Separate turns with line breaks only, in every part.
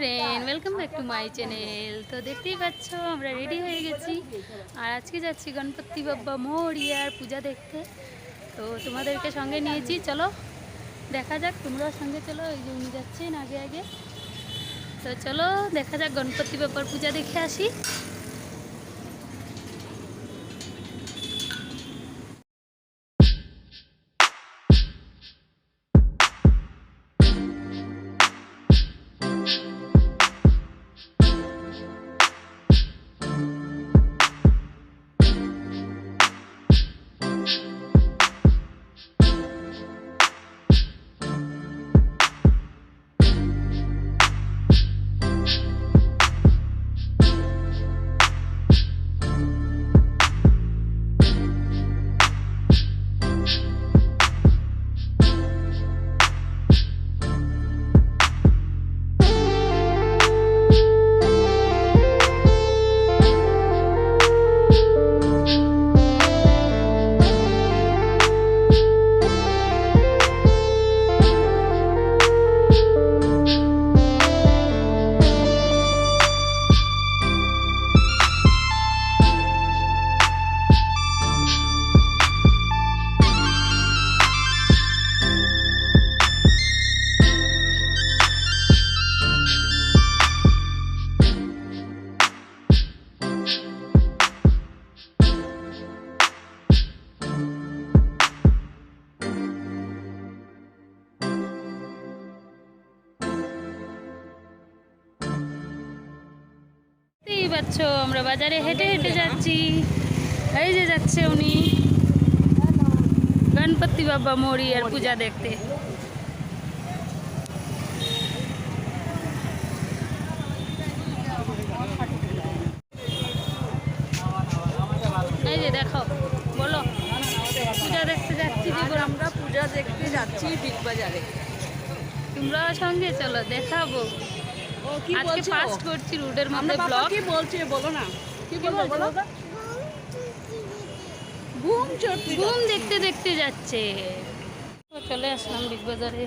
Friend welcome back to my channel তো দেখতেই পাচ্ছ, আমরা রেডি হয়ে গেছি। আর আজকে যাচ্ছি গণপতি বাব্বা মরিয়ার পূজা দেখতে। তো তোমাদেরকে সঙ্গে নিয়েছি, চলো দেখা যাক, তোমরাও সঙ্গে চলো, এই যে উনি যাচ্ছেন আগে আগে। তো চলো, দেখা যাক গণপতি বাবার পূজা দেখে আসি। দেখতেই পাচ্ছ? আমরা বাজারে হেঁটে হেঁটে যাচ্ছি। এই যে যাচ্ছে উনি। গণপতি বাবা মরিয়ার পূজা দেখতে। এই যে দেখো বলো। পূজা দেখতে যাচ্ছি?
আমরা পূজা দেখতে যাচ্ছি বিগ বাজারে।
তোমরাও সঙ্গে চলো দেখাবো।
ও কি
আজকে
বলছো?
ফার্স্ট করছি রুটের মধ্যে ব্লগ
কি বলছে বলো না। কি বলছো বলো? ঘুম চড়তে
ঘুম দেখতে দেখতে যাচ্ছে। চলে আসলাম বিগ বাজারে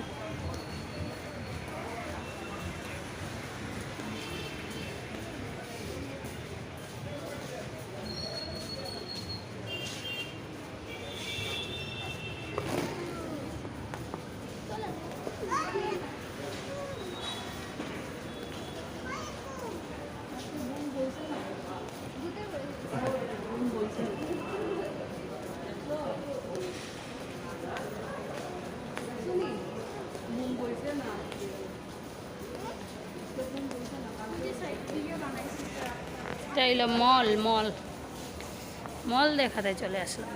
এটা হইল মল মল। মল দেখাতে চলে আসলাম।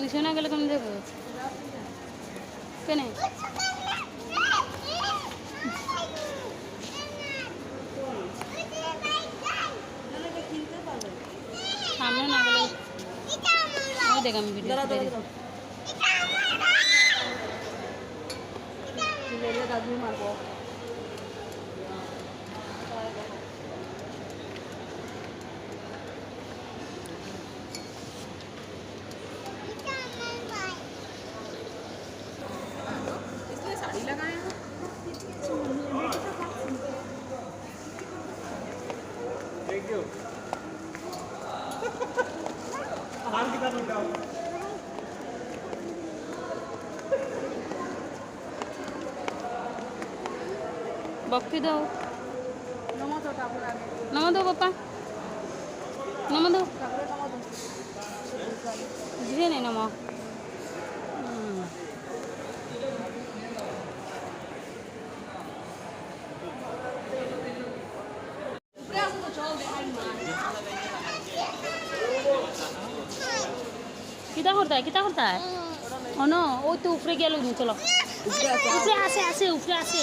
নিচে না গেলে কেমন দেখব কেন? সামনে না গেলে দেখ আমি video
velho da Duma agora. Thank you.
বককে দাও। নমো দাও বাপা নমো দাও। ধীরে নেই নমো। কিতা করতায় কিতা করতায় অন ওই তো উপরে গেল চলো। উপরে আছে আছে উপরে
আছে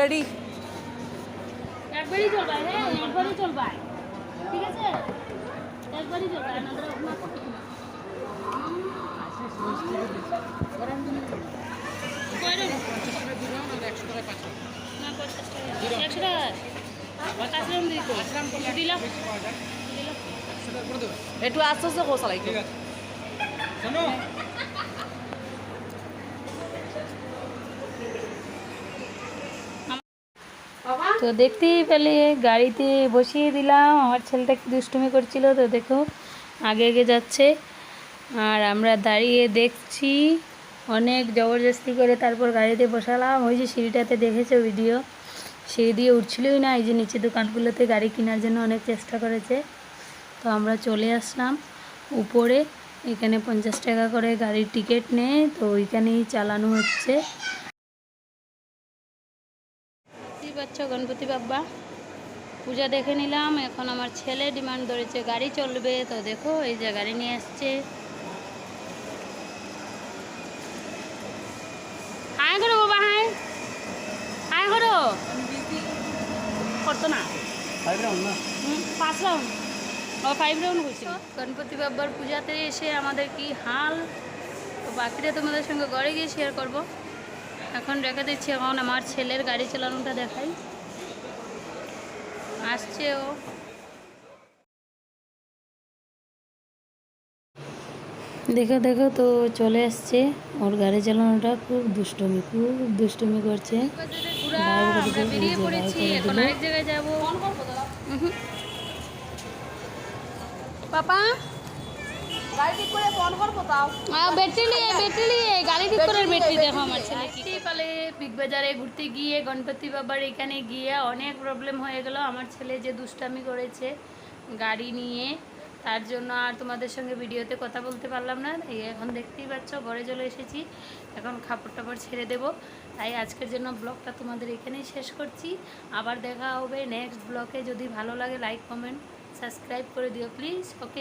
রেডি
একবারই চলবা হ্যাঁ একবারই চলবা ঠিক আছে একবারই চলবা আমাদের একশো টাকা আসলাম দিত দিলাম
একটু আস্তে আস্তে কোসা লাগবে
তো দেখতেই পেলে গাড়িতে বসিয়ে দিলাম। আমার ছেলেটা কি দুষ্টুমি করছিল তো দেখো আগে আগে যাচ্ছে। আর আমরা দাঁড়িয়ে দেখছি অনেক জবরদস্তি করে তারপর গাড়িতে বসালাম। ওই যে সিঁড়িটাতে দেখেছ ভিডিও সিঁড়ি দিয়ে উঠছিলই না, এই যে নিচে দোকানগুলোতে গাড়ি কেনার জন্য অনেক চেষ্টা করেছে। তো আমরা চলে আসলাম। উপরে এখানে পঞ্চাশ টাকা করে গাড়ির টিকিট নেয়, তো ওইখানেই চালানো হচ্ছে। গণপতি বাবা পূজা দেখে নিলাম, এখন আমার ছেলে ডিমান্ড ধরেছে, গাড়ি চলবে। তো দেখো, এই যে গাড়ি নিয়ে আসছে হাই করো বাবা হাই হাই করো করতো না? পাঁচ রাউন্ড ও ফাইভ রাউন্ড করছি গণপতি বাবার পূজাতে এসে আমাদের কি হাল? তো বাকিটা তোমাদের সঙ্গে ঘরে গিয়ে শেয়ার করব। এখন রেখে দিচ্ছি এখন আমার ছেলের গাড়ি চালানোটা দেখাই। আসছে ও। দেখো দেখো তো চলে আসছে। ওর গাড়ি চালানোটা খুব দুষ্টুমি খুব দুষ্টুমি করছে। আমরা বেরিয়ে পড়েছি এখন আরেক জায়গায় যাব। পাপা?
গাড়ি ঠিক করে ফোন করব তাও
ব্যাটারি নিয়ে ব্যাটারি নিয়ে গাড়ি ঠিক করার ব্যাটারি দেখো আমার ছেলে কি পালে বিগ বাজারে ঘুরতে গিয়ে গণপতি বাবার এখানে গিয়ে অনেক প্রবলেম হয়ে গেল। আমার ছেলে যে দুষ্টামি করেছে গাড়ি নিয়ে তার জন্য আর তোমাদের সঙ্গে ভিডিওতে কথা বলতে পারলাম না। এই এখন দেখতেই পাচ্ছ, ঘরে চলে এসেছি। এখন খাপড় টাপড় ছেড়ে দেব। তাই আজকের জন্য ব্লগটা তোমাদের এখানেই শেষ করছি। আবার দেখা হবে নেক্সট ব্লগে। যদি ভালো লাগে লাইক কমেন্ট সাবস্ক্রাইব করে দিও প্লিজ ওকে